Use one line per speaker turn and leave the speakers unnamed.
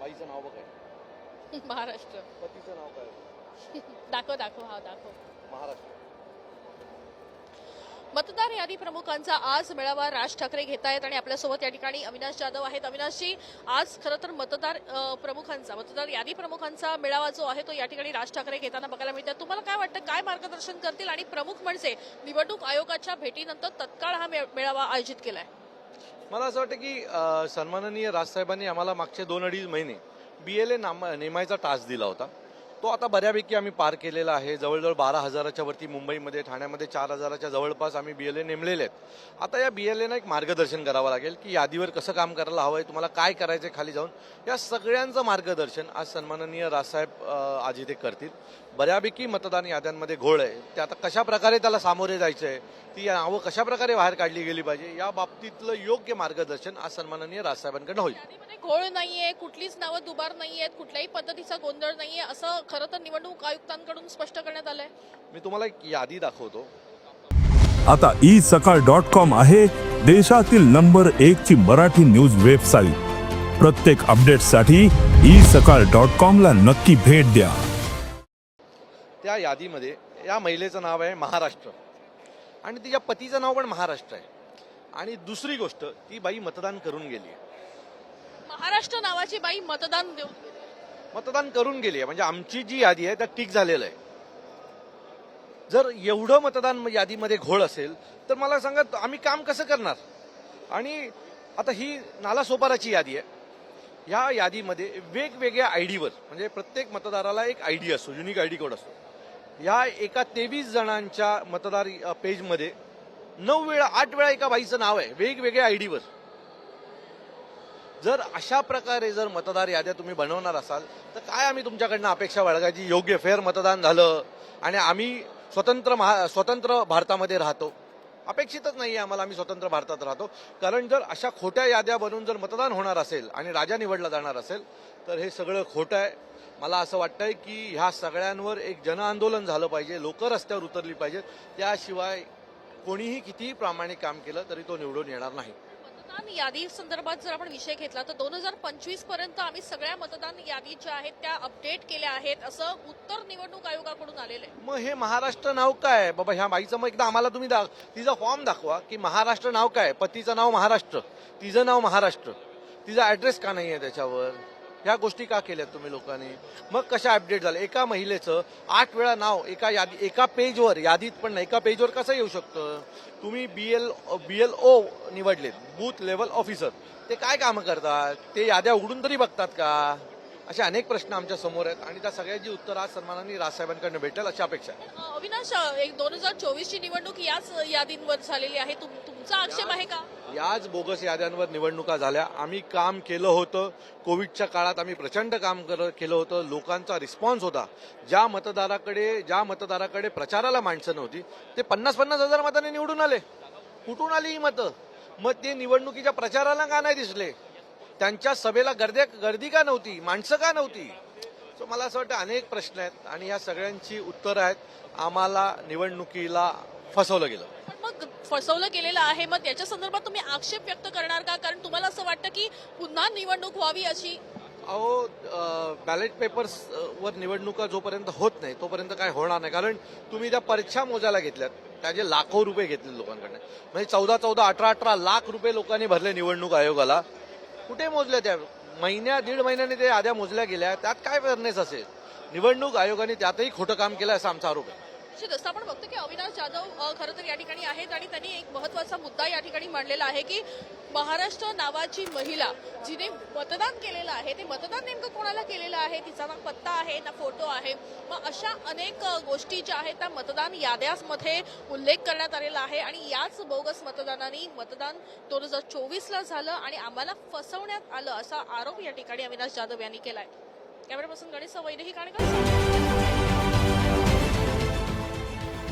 बाईचं नाव बघाय
महाराष्ट्र.
पतीचं नाव काय?
दाखव दाखव हा दाखव.
महाराष्ट्र.
मतदार यादी प्रमुखांचा आज मेळावा राज ठाकरे घेत आहेत आणि आपल्यासोबत या ठिकाणी अविनाश जाधव आहेत. अविनाशजी आज खरं तर मतदार अ, प्रमुखांचा मतदार यादी प्रमुखांचा मेळावा जो आहे तो या ठिकाणी राज ठाकरे घेताना बघायला मिळतात तुम्हाला काय वाटतं काय मार्गदर्शन करतील आणि प्रमुख म्हणजे निवडणूक आयोगाच्या भेटीनंतर तत्काळ हा मे- मेळावा आयोजित केलाय?
मला असं वाटतं की सन्माननीय राजसाहेबांनी आम्हाला मागचे दोन अडीच महिने बी एल ए नाम नेमायचा टास्क दिला होता. तो आता बऱ्यापैकी आम्ही पार केलेला आहे. जवळजवळ बारा हजाराच्या वरती मुंबईमध्ये ठाण्यामध्ये चार हजाराच्या जवळपास आम्ही बी एल ए नेमलेले आहेत. आता या बी एल एनं एक मार्गदर्शन करावं लागेल की यादीवर कसं काम करायला हवं आहे तुम्हाला काय करायचं आहे खाली जाऊन. या सगळ्यांचं मार्गदर्शन आज सन्माननीय राजसाहेब अ, आज इथे करतील. बऱ्यापैकी मतदान याद्यांमध्ये घोळ आहे. ते आता कशा प्रकारे त्याला सामोरे जायचं आहे ती नावं कशा प्रकारे बाहेर काढली गेली पाहिजे या बाबतीतलं योग्य मार्गदर्शन आज सन्माननीय राजसाहेबांकडनं होईल.
यादीमध्ये घोळ नाहीये कुठलीच नावं दुबार नाहीयेत कुठल्याही पद्धतीचा गोंधळ नाहीये असं खरं तर निवडणूक आयुक्तांकडून स्पष्ट करण्यात आलंय.
मी तुम्हाला एक यादी दाखवतो.
आता ई सकाळ डॉट कॉम आहे देशातील नंबर एक ची मराठी न्यूज वेबसाईट. प्रत्येक अपडेटसाठी ई सकाळ डॉट कॉम ला नक्की भेट द्या.
त्या यादीमध्ये या महिलेचं नाव आहे महाराष्ट्र. आणि तिच्या पतीचं नाव पण महाराष्ट्र आहे. आणि दुसरी गोष्ट ती बाई मतदान करून गेली आहे
महाराष्ट्र नावाची बाई मतदान देऊन.
मतदान करून गेली आहे म्हणजे आमची जी यादी आहे त्यात टीक झालेलं आहे. जर एवढं मतदान यादीमध्ये घोळ असेल तर मला सांगा आम्ही काम कसं करणार? आणि आता ही नालासोपाराची यादी आहे. ह्या यादीमध्ये वेगवेगळ्या आय डीवर म्हणजे प्रत्येक मतदाराला एक आय डी असतो युनिक आय डी कोड असतो. ह्या एका तेवीस जणांच्या मतदार पेजमध्ये नऊ वेळा आठ वेळा एका बाईचं नाव आहे वेगवेगळ्या आय डीवर. जर अशा प्रकारे जर मतदार याद्या तुम्ही बनवणार असाल तर काय आम्ही तुमच्याकडनं अपेक्षा बाळगायची? योग्य फेअर मतदान झालं आणि आम्ही स्वतंत्र महा स्वतंत्र भारतामध्ये राहतो. अपेक्षितच नाही आहे आम्हाला आम्ही स्वतंत्र भारतात राहतो. कारण जर अशा खोट्या याद्या बनवून जर मतदान होणार असेल आणि राजा निवडला जाणार असेल तर हे सगळं खोटं आहे. मला असं वाटतंय की ह्या सगळ्यांवर एक जनआंदोलन झालं पाहिजे लोक रस्त्यावर उतरली पाहिजेत. त्याशिवाय कोणीही कितीही प्रामाणिक काम केलं तरी तो निवडून येणार नाही.
मतदान यादी संदर्भात जर आपण विषय घेतला तर दोन हजार पंचवीसपर्यंत आम्ही सगळ्या मतदान यादी ज्या आहेत त्या अपडेट केल्या आहेत असं उत्तर निवडणूक आयोगाकडून आलेलं आहे.
मग हे महाराष्ट्र नाव काय? बाबा ह्या बाईचं मग एकदा आम्हाला तुम्ही दा तिचा फॉर्म दाखवा की महाराष्ट्र नाव काय? पतीचं नाव महाराष्ट्र तिचं नाव महाराष्ट्र. तिचा ऍड्रेस का नाही आहे त्याच्यावर? ह्या गोष्टी का केल्या तुम्ही लोकांनी? मग कशा अपडेट झाल्या? एका महिलेचं आठ वेळा नाव एका यादी एका पेजवर यादीत पण नाही. एका पेजवर कसं येऊ शकतं? तुम्ही B L B L O निवडलेत booth level officer ते काय कामं करतात? ते याद्या उघडून तरी बघतात का? असे अनेक प्रश्न आमच्यासमोर आहेत आणि त्या सगळ्याची उत्तर आज सन्मानाने राजसाहेबांकडनं भेटेल अशी अपेक्षा आहे.
अविनाश एक दोन हजार चोवीस ची निवडणूक याच यादींवर झालेली आहे. तुम- तुमचा आक्षेप आहे का?
याच बोगस याद्यांवर निवडणुका झाल्या. आम्ही काम केलं होतं. कोविडच्या काळात आम्ही प्रचंड काम कर केलं होतं. लोकांचा रिस्पॉन्स होता. ज्या मतदाराकडे ज्या मतदाराकडे प्रचाराला माणसं नव्हती ते पन्नास पन्नास हजार मतांनी निवडून आले. कुठून आली ही मतं? मग ते निवडणुकीच्या प्रचाराला का नाही दिसले? त्यांच्या सभेला गर्दी गर्दी का नव्हती? माणसं का नव्हती? सो मला असं वाटतं अनेक प्रश्न आहेत आणि या सगळ्यांची उत्तरं आहेत. आम्हाला निवडणुकीला फसवलं गेलं.
मग फसवलं गेलेलं आहे. मग त्याच्या संदर्भात तुम्ही आक्षेप व्यक्त करणार का? कारण तुम्हाला असं वाटतं की पुन्हा निवडणूक व्हावी अशी?
अहो बॅलेट पेपर्स वर निवडणुका जोपर्यंत होत नाही तोपर्यंत काय होणार नाही. कारण तुम्ही त्या परीक्षा मोजायला घेतल्यात. त्याचे लाखो रुपये घेतले लोकांकडनं. म्हणजे चौदा चौदा अठरा अठरा लाख रुपये लोकांनी भरले निवडणूक आयोगाला. कुठे मोजल्या त्या? महिन्या दीड महिन्याने ते आद्या मोजल्या गेल्या. त्यात काय फेअरनेस असेल? निवडणूक आयोगाने त्यातही खोटं काम केलं असा आमचा आरोप आहे.
निश्चित असतं आपण बघतो की अविनाश जाधव खरं तर या ठिकाणी आहेत आणि त्यांनी एक महत्त्वाचा मुद्दा या ठिकाणी मांडलेला आहे की महाराष्ट्र नावाची महिला जिने मतदान केलेलं आहे ते मतदान नेमकं कोणाला केलेलं आहे? तिचा ना पत्ता आहे ना फोटो आहे. मग अशा अनेक गोष्टी ज्या आहेत त्या मतदान याद्यामध्ये उल्लेख करण्यात आलेला आहे आणि याच बोगस मतदानाने मतदान दोन हजार चोवीसला झालं आणि आम्हाला फसवण्यात आलं असा आरोप या ठिकाणी अविनाश जाधव यांनी केला कॅमेरा पर्सन गणेश वैदेही काणकर